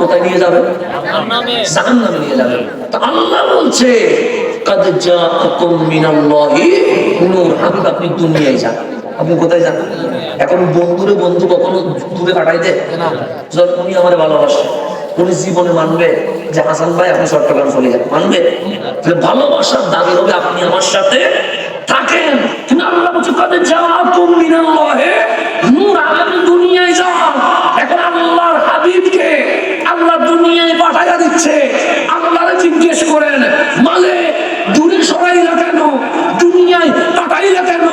কোথায় নিয়ে যাবে? জাহান নামে নিয়ে যাবে। আল্লাহ বলছে, কাদ জাআকুম মিনাল্লাহি নূর। আপনি দুনিয়ায় যান। আপনি কোথায় যান? এখন বন্ধুরে বন্ধু কখনো দূরে কাটাই দে যখন উনি ভালোবাসে। উনি জীবনে মানবে যে, হাসান ভাই, আপনি চট্টগ্রাম চলে যান। মানবে? ভালোবাসার দাবি হবে আপনি আমার সাথে থাকেন। কিন্তু আল্লাহ বলছে, কাদ জাআকুম মিনাল্লাহি নূর আপনি দুনিয়ায় যান এখন আল্লাহর হাবিবকে আল্লাহ দুনিয়ায় পাঠাইয়া দিচ্ছে আল্লাহরে জিজ্ঞেস করেন মালে দূরে সরাইলা কেন দুনিয়ায় পাঠাইলা কেন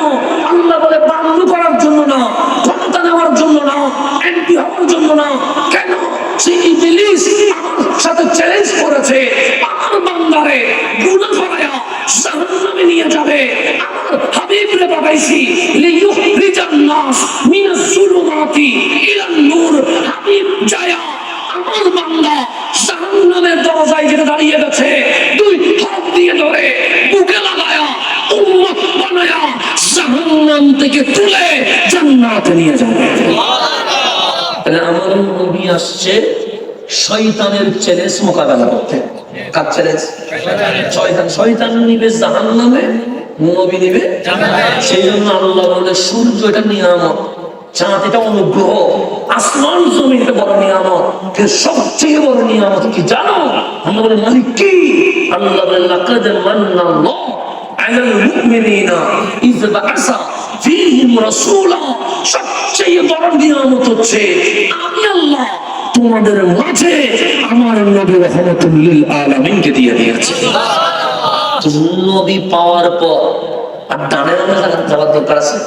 আল্লাহ বলে বান্ধু করার জন্য না ক্ষমতা নেওয়ার জন্য না এমপি হওয়ার জন্য না। কেন? সে ইবলিস আমার সাথে চ্যালেঞ্জ করেছে, আমার বান্দারে গুনাহ জাহান্নামে নিয়ে যাবে। দাঁড়িয়ে গেছে দিয়ে ধরে বানায়া থেকে তুলে জান্নাতে নিয়ে যাবে। তাহলে আমার নবী আসছে শয়তানের চ্যালেঞ্জ মোকাবেলা করতে। কার চ্যালেঞ্জ শয়তান। শয়তান নিবে জাহান্নামে, নবী নিবে সেই জন্য আল্লাহ বলে, সূর্য এটা নিয়ামত, চাঁদ এটা অনুগ্রহ, আসমান জমিন এটা বড় নিয়ামত সবচেয়ে বড় নিয়ামত কি জানো? আমরা বলে, মালিক কি? আল্লাহ বলে, লাকাদ মান্নাল্লাহ আলাল মুমিনিনা, ইয বাআসা রাসূলা সবচেয়ে বড় নিয়ামত হচ্ছে আমি আল্লাহ তোমাদের মাঝে আমার নবী রহমতুল লিল আলামিনকে দিয়ে দিয়েছি। নবী পাওয়ার পর আর ডানের যাওয়ার দরকার আছে?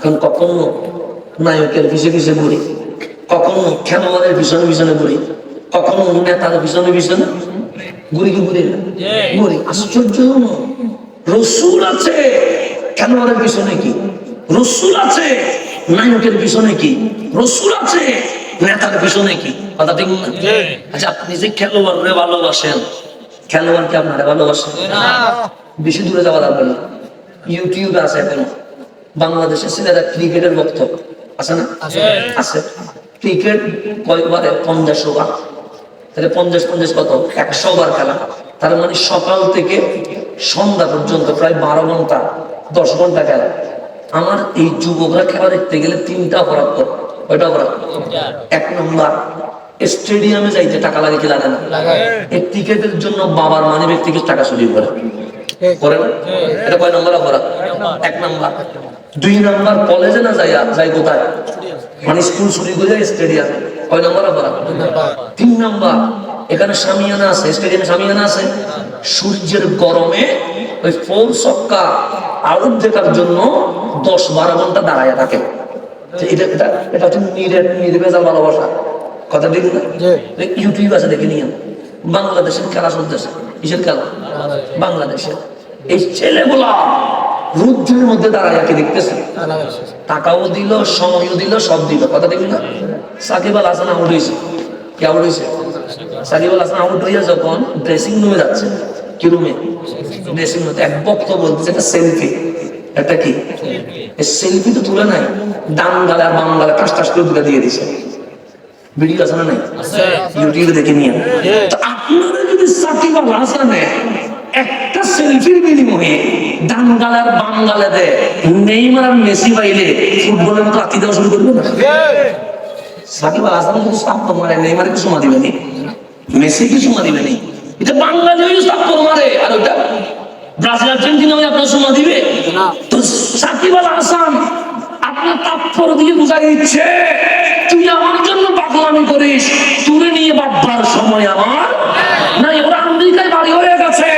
কারণ কখনো নায়কের পিছনে পিছনে ঘুরি কখনো খেলোয়াড়ের পিছনে পিছনে ঘুরি কখনো নেতার পিছনে পিছনে ঘুরি কি ঘুরি। না ঘুরি আশ্চর্য রসুল আছে খেলোয়াড়ের পিছনে কি? রসুল আছে। নায়কের পিছনে কি? রসুল আছে। নেতার পিছনে কি? কথা ঠিক না? আচ্ছা আপনি যে খেলোয়াড়রে ভালোবাসেন খেলোয়াড়কে আপনারা ভালোবাসেন বেশি দূরে যাওয়া যাবে না। ইউটিউবে আছে এখন। বাংলাদেশের ছেলেরা ক্রিকেটের বক্তব্য আছে না? আছে। ক্রিকেট কয়েকবারে পঞ্চাশ ওভার। তাহলে পঞ্চাশ পঞ্চাশ কত? একশো ওভার খেলা। তার মানে সকাল থেকে সন্ধ্যা পর্যন্ত প্রায় বারো ঘণ্টা দশ ঘণ্টা খেলা। আমার এই যুবকরা খেলা দেখতে গেলে তিনটা অপরাধ করে। কয়টা অপরাধ? এক নম্বর স্টেডিয়ামে যাইতে টাকা লাগে কি লাগে না? এই টিকেটের জন্য বাবার মানে ব্যক্তিকে টাকা চুরি করে। করে না? এটা কয় নম্বর অপরাধ? এক নম্বর। দুই নম্বর কলেজে না যাই যাই কোথায়? মানে স্কুল ছুটি করে যায় স্টেডিয়ামে। কয় নম্বর অপরাধ? তিন নম্বর। এখানে সামিয়ানা আছে স্টেডিয়ামে সামিয়ানা আছে। সূর্যের গরমে ওই ফোর ছক্কা আউট দেখার জন্য দশ বারো ঘণ্টা দাঁড়ায় থাকে। এটা এটা এটা হচ্ছে নিরে নির্বেজাল ভালোবাসা। কথা ঠিক না? ইউটিউব আছে দেখে নিয়ে বাংলাদেশের খেলা চলতেছে। কিসের খেলা? বাংলাদেশের। এই ছেলেগুলা রুদ্রের মধ্যে দাঁড়ায় কি দেখতেছে? টাকাও দিল সময়ও দিল সব দিল। কথা ঠিক না? সাকিব আল হাসান আউট হয়েছে কি আউট হয়েছে সাকিব আল হাসান আউট হইয়া যখন ড্রেসিং রুমে যাচ্ছে কি রুমে ড্রেসিং রুমে এক বক্তব্য বলতেছে একটা সেলফি একটা কি? সেলফি তো তুলে নাই ডান গালে বাম গালে টাস টাস করে দুটা দিয়ে দিছে। ভিডিও আছে না নাই? ইউটিউবে দেখে নিয়ে। তো আপনারা যদি সাকিব আল হাসানে একটা সেলফির বিনিময়ে ডান গালে আর বাম গালে দেয় নেইমার আর মেসি পাইলে ফুটবলের মতো আতি দেওয়া শুরু করবে না? সাকিব আল হাসান কিন্তু সাপ মারে নেইমারে কিছু মা দিবেনি। মেসি কিছু মা দিবেনি। এটা বাংলাদেশ সাপ মারে। আর ওটা ব্রাজিল আর্জেন্টিনা আপনার সময় দিবে। তো সাকিব আল হাসান আপনার তাৎপর দিয়ে বুঝাই দিচ্ছে তুই আমার জন্য পাগলামি করিস। তুলে নিয়ে বাবার সময় আমার নাই। ওরা আমেরিকায় বাড়ি হয়ে গেছে।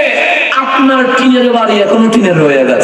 আপনার টিনের বাড়ি এখনও টিনের রয়ে গেছে।